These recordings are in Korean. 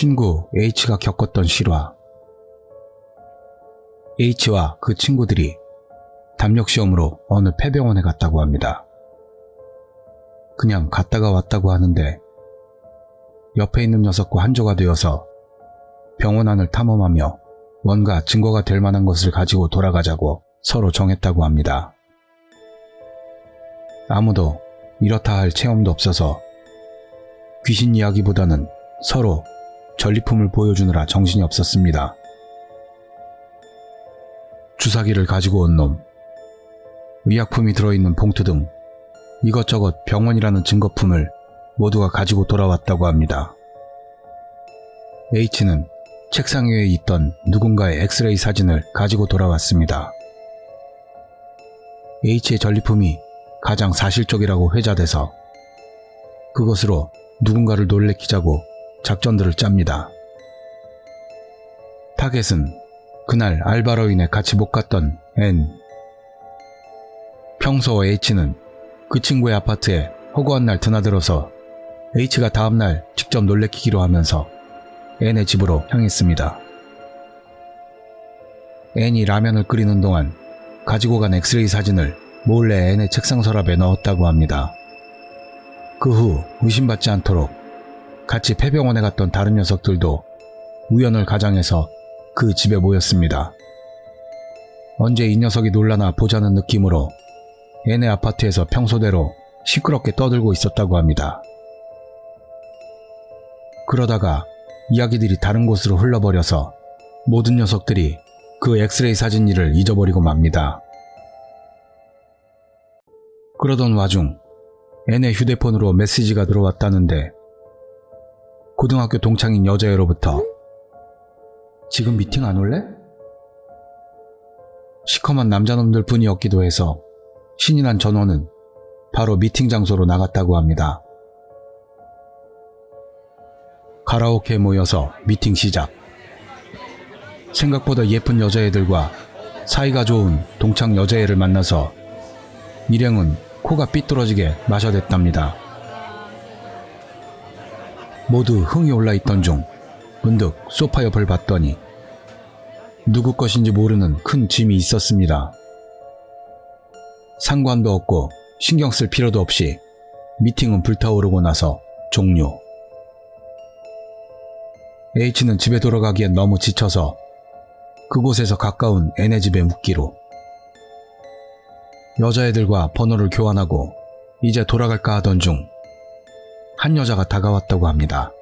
친구 H가 겪었던 실화. H와 그 친구들이 담력 시험으로 어느 폐병원에 갔다고 합니다. 그냥 갔다가 왔다고 하는데 옆에 있는 녀석과 한조가 되어서 병원 안을 탐험하며 뭔가 증거가 될 만한 것을 가지고 돌아가자고 서로 정했다고 합니다. 아무도 이렇다 할 체험도 없어서 귀신 이야기보다는 서로 전리품을 보여주느라 정신이 없었습니다. 주사기를 가지고 온 놈, 의약품이 들어있는 봉투 등 이것저것 병원이라는 증거품을 모두가 가지고 돌아왔다고 합니다. H는 책상 위에 있던 누군가의 엑스레이 사진을 가지고 돌아왔습니다. H의 전리품이 가장 사실적이라고 회자돼서 그것으로 누군가를 놀래키자고 작전들을 짭니다. 타겟은 그날 알바로 인해 같이 못 갔던 N. 평소 H는 그 친구의 아파트에 허구한 날 드나들어서 H가 다음날 직접 놀래키기로 하면서 N의 집으로 향했습니다. N이 라면을 끓이는 동안 가지고 간 엑스레이 사진을 몰래 N의 책상 서랍에 넣었다고 합니다. 그 후 의심받지 않도록 같이 폐병원에 갔던 다른 녀석들도 우연을 가장해서 그 집에 모였습니다. 언제 이 녀석이 놀라나 보자는 느낌으로 N의 아파트에서 평소대로 시끄럽게 떠들고 있었다고 합니다. 그러다가 이야기들이 다른 곳으로 흘러버려서 모든 녀석들이 그 엑스레이 사진 일을 잊어버리고 맙니다. 그러던 와중 N의 휴대폰으로 메시지가 들어왔다는데 고등학교 동창인 여자애로부터 지금 미팅 안 올래? 시커먼 남자놈들 뿐이었기도 해서 신이 난 전원은 바로 미팅 장소로 나갔다고 합니다. 가라오케에 모여서 미팅 시작. 생각보다 예쁜 여자애들과 사이가 좋은 동창 여자애를 만나서 일행은 코가 삐뚤어지게 마셔댔답니다. 모두 흥이 올라있던 중 문득 소파 옆을 봤더니 누구 것인지 모르는 큰 짐이 있었습니다. 상관도 없고 신경 쓸 필요도 없이 미팅은 불타오르고 나서 종료. H는 집에 돌아가기엔 너무 지쳐서 그곳에서 가까운 N의 집에 묵기로. 여자애들과 번호를 교환하고 이제 돌아갈까 하던 중 한 여자가 다가왔다고 합니다.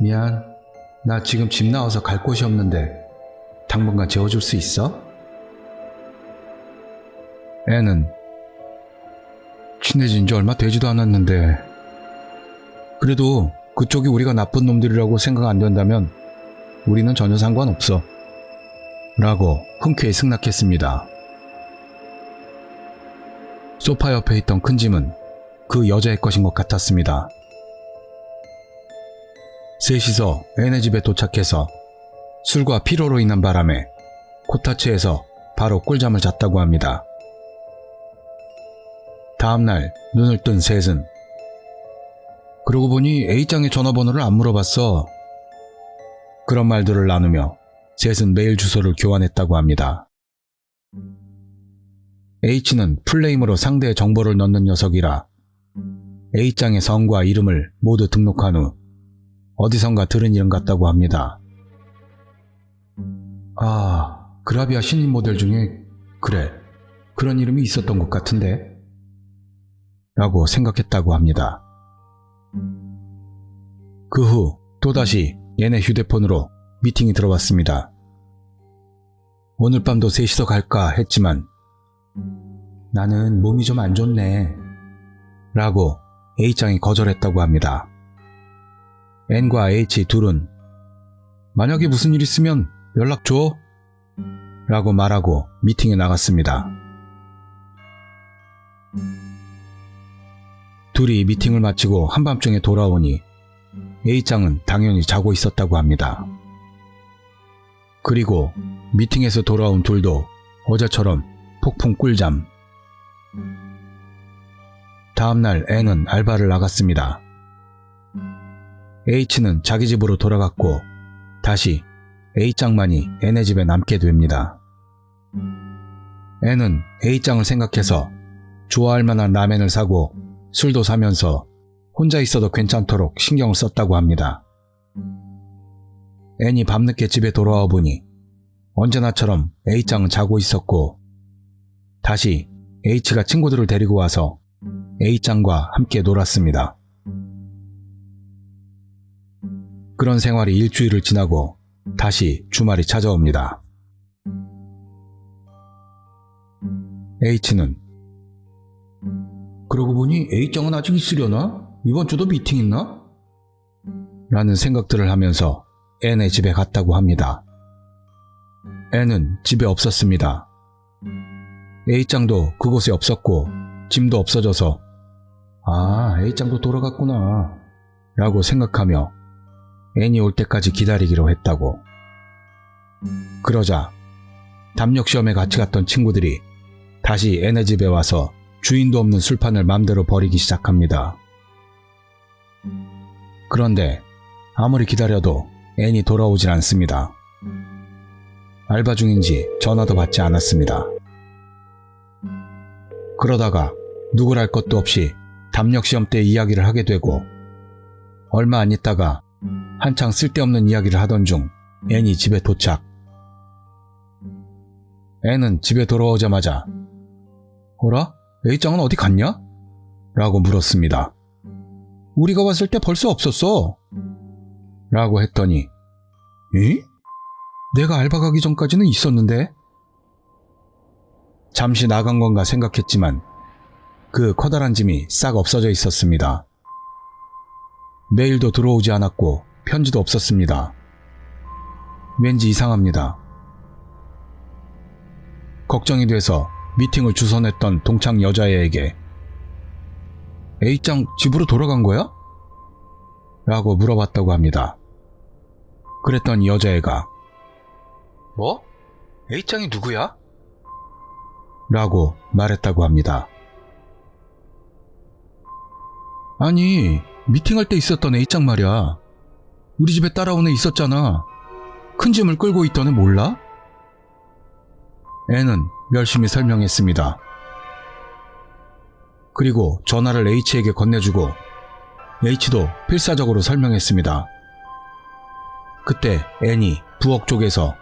미안. 나 지금 집 나와서 갈 곳이 없는데 당분간 재워줄 수 있어? 애는 친해진 지 얼마 되지도 않았는데 그래도 그쪽이 우리가 나쁜 놈들이라고 생각 안 된다면 우리는 전혀 상관없어. 라고 흔쾌히 승낙했습니다. 소파 옆에 있던 큰 짐은 그 여자의 것인 것 같았습니다. 셋이서 애네 집에 도착해서 술과 피로로 인한 바람에 코타츠에서 바로 꿀잠을 잤다고 합니다. 다음날 눈을 뜬 셋은 그러고 보니 A장의 전화번호를 안 물어봤어. 그런 말들을 나누며 셋은 메일 주소를 교환했다고 합니다. H는 풀네임으로 상대의 정보를 넣는 녀석이라 A장의 성과 이름을 모두 등록한 후 어디선가 들은 이름 같다고 합니다. 아, 그라비아 신인 모델 중에 그래, 그런 이름이 있었던 것 같은데? 라고 생각했다고 합니다. 그 후 또다시 얘네 휴대폰으로 미팅이 들어왔습니다. 오늘 밤도 셋이서 갈까 했지만 나는 몸이 좀 안 좋네. 라고 A장이 거절했다고 합니다. N과 H 둘은 만약에 무슨 일 있으면 연락 줘. 라고 말하고 미팅에 나갔습니다. 둘이 미팅을 마치고 한밤중에 돌아오니 A장은 당연히 자고 있었다고 합니다. 그리고 미팅에서 돌아온 둘도 어제처럼 폭풍 꿀잠. 다음날 N은 알바를 나갔습니다. H는 자기 집으로 돌아갔고 다시 A짱만이 N의 집에 남게 됩니다. N은 A짱을 생각해서 좋아할 만한 라멘을 사고 술도 사면서 혼자 있어도 괜찮도록 신경을 썼다고 합니다. N이 밤늦게 집에 돌아와 보니 언제나처럼 A짱은 자고 있었고 다시 H가 친구들을 데리고 와서 A짱과 함께 놀았습니다. 그런 생활이 일주일을 지나고 다시 주말이 찾아옵니다. H는 그러고 보니 A짱은 아직 있으려나? 이번 주도 미팅 있나? 라는 생각들을 하면서 N의 집에 갔다고 합니다. N은 집에 없었습니다. A짱도 그곳에 없었고 짐도 없어져서 아 A짱도 돌아갔구나 라고 생각하며 N이 올 때까지 기다리기로 했다고. 그러자 담력 시험에 같이 갔던 친구들이 다시 N의 집에 와서 주인도 없는 술판을 맘대로 버리기 시작합니다. 그런데 아무리 기다려도 N이 돌아오질 않습니다. 알바 중인지 전화도 받지 않았습니다. 그러다가 알 것도 없이 담력 시험 때 이야기를 하게 되고 얼마 안 있다가 한창 쓸데없는 이야기를 하던 중 N이 집에 도착. N은 집에 돌아오자마자 어라? A짱은 어디 갔냐? 라고 물었습니다. 우리가 왔을 때 벌써 없었어. 라고 했더니 에? 내가 알바 가기 전까지는 있었는데? 잠시 나간 건가 생각했지만 그 커다란 짐이 싹 없어져 있었습니다. 메일도 들어오지 않았고 편지도 없었습니다. 왠지 이상합니다. 걱정이 돼서 미팅을 주선했던 동창 여자애에게 A짱 집으로 돌아간 거야? 라고 물어봤다고 합니다. 그랬더니 여자애가 뭐? A짱이 누구야? 라고 말했다고 합니다. 아니, 미팅할 때 있었던 A짱 말이야. 우리 집에 따라온 애 있었잖아. 큰 짐을 끌고 있던 애 몰라? 애는 열심히 설명했습니다. 그리고 전화를 H에게 건네주고 H도 필사적으로 설명했습니다. 그때 N이 부엌 쪽에서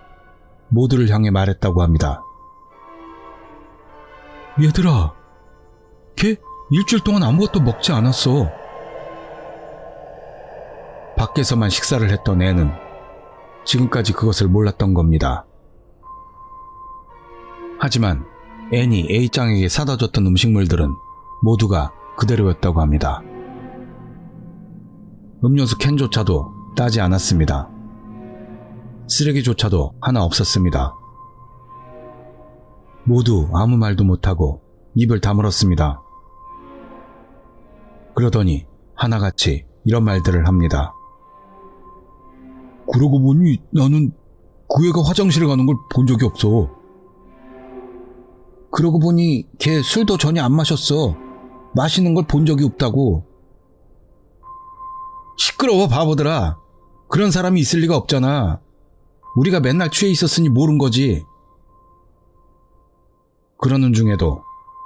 모두를 향해 말했다고 합니다. 얘들아, 걔 일주일 동안 아무것도 먹지 않았어. 밖에서만 식사를 했던 애는 지금까지 그것을 몰랐던 겁니다. 하지만 앤이 A짱에게 사다 줬던 음식물들은 모두가 그대로였다고 합니다. 음료수 캔조차도 따지 않았습니다. 쓰레기조차도 하나 없었습니다. 모두 아무 말도 못하고 입을 다물었습니다. 그러더니 하나같이 이런 말들을 합니다. 그러고 보니 나는 그 애가 화장실에 가는 걸 본 적이 없어. 그러고 보니 걔 술도 전혀 안 마셨어. 마시는 걸 본 적이 없다고. 시끄러워 바보들아. 그런 사람이 있을 리가 없잖아. 우리가 맨날 취해 있었으니 모른 거지. 그러는 중에도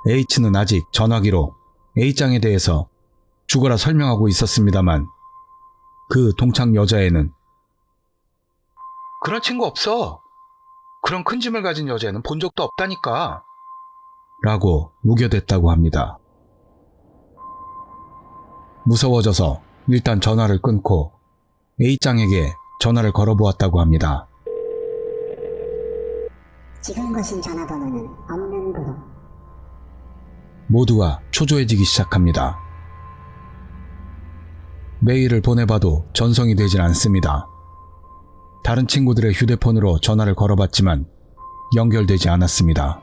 H는 아직 전화기로 A짱에 대해서 죽어라 설명하고 있었습니다만 그 동창 여자애는 그런 친구 없어. 그런 큰 짐을 가진 여자애는 본 적도 없다니까. 라고 우겨댔다고 합니다. 무서워져서 일단 전화를 끊고 A짱에게 전화를 걸어보았다고 합니다. 지금 거신 전화번호는 없는 번호. 모두가 초조해지기 시작합니다. 메일을 보내봐도 전송이 되질 않습니다. 다른 친구들의 휴대폰으로 전화를 걸어봤지만 연결되지 않았습니다.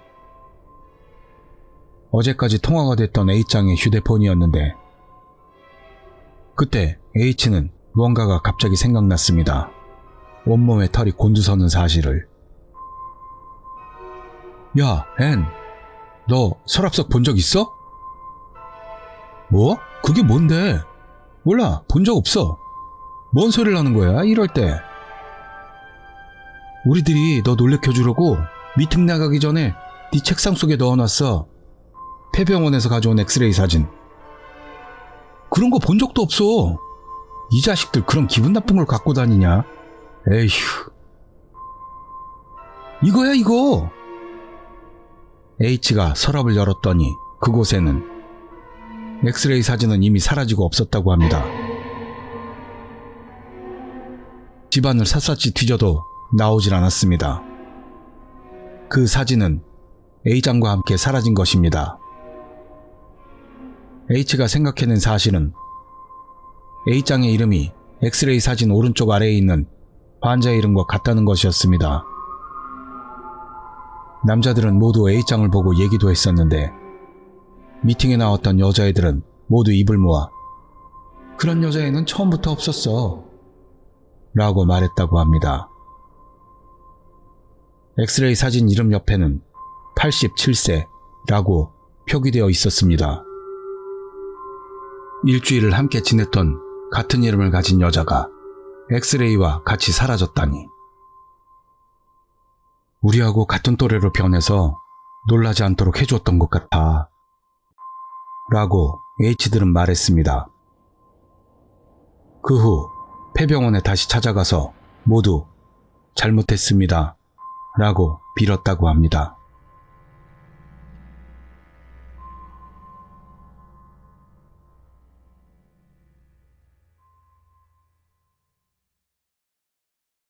어제까지 통화가 됐던 A짱의 휴대폰이었는데 그때 H는 무언가가 갑자기 생각났습니다. 온몸에 털이 곤두서는 사실을. 야, 앤, 너 서랍석 본 적 있어? 뭐? 그게 뭔데? 몰라, 본 적 없어. 뭔 소리를 하는 거야, 이럴 때? 우리들이 너 놀래켜주려고 미팅 나가기 전에 네 책상 속에 넣어놨어. 폐병원에서 가져온 엑스레이 사진. 그런 거 본 적도 없어. 이 자식들 그런 기분 나쁜 걸 갖고 다니냐? 에휴. 이거야, 이거! H가 서랍을 열었더니 그곳에는 엑스레이 사진은 이미 사라지고 없었다고 합니다. 집안을 샅샅이 뒤져도 나오질 않았습니다. 그 사진은 A장과 함께 사라진 것입니다. H가 생각해낸 사실은 A장의 이름이 엑스레이 사진 오른쪽 아래에 있는 환자의 이름과 같다는 것이었습니다. 남자들은 모두 A장을 보고 얘기도 했었는데 미팅에 나왔던 여자애들은 모두 입을 모아 그런 여자애는 처음부터 없었어 라고 말했다고 합니다. 엑스레이 사진 이름 옆에는 87세라고 표기되어 있었습니다. 일주일을 함께 지냈던 같은 이름을 가진 여자가 엑스레이와 같이 사라졌다니. 우리하고 같은 또래로 변해서 놀라지 않도록 해줬던 것 같아. 라고 H들은 말했습니다. 그 후 폐병원에 다시 찾아가서 모두 잘못했습니다. 라고 빌었다고 합니다.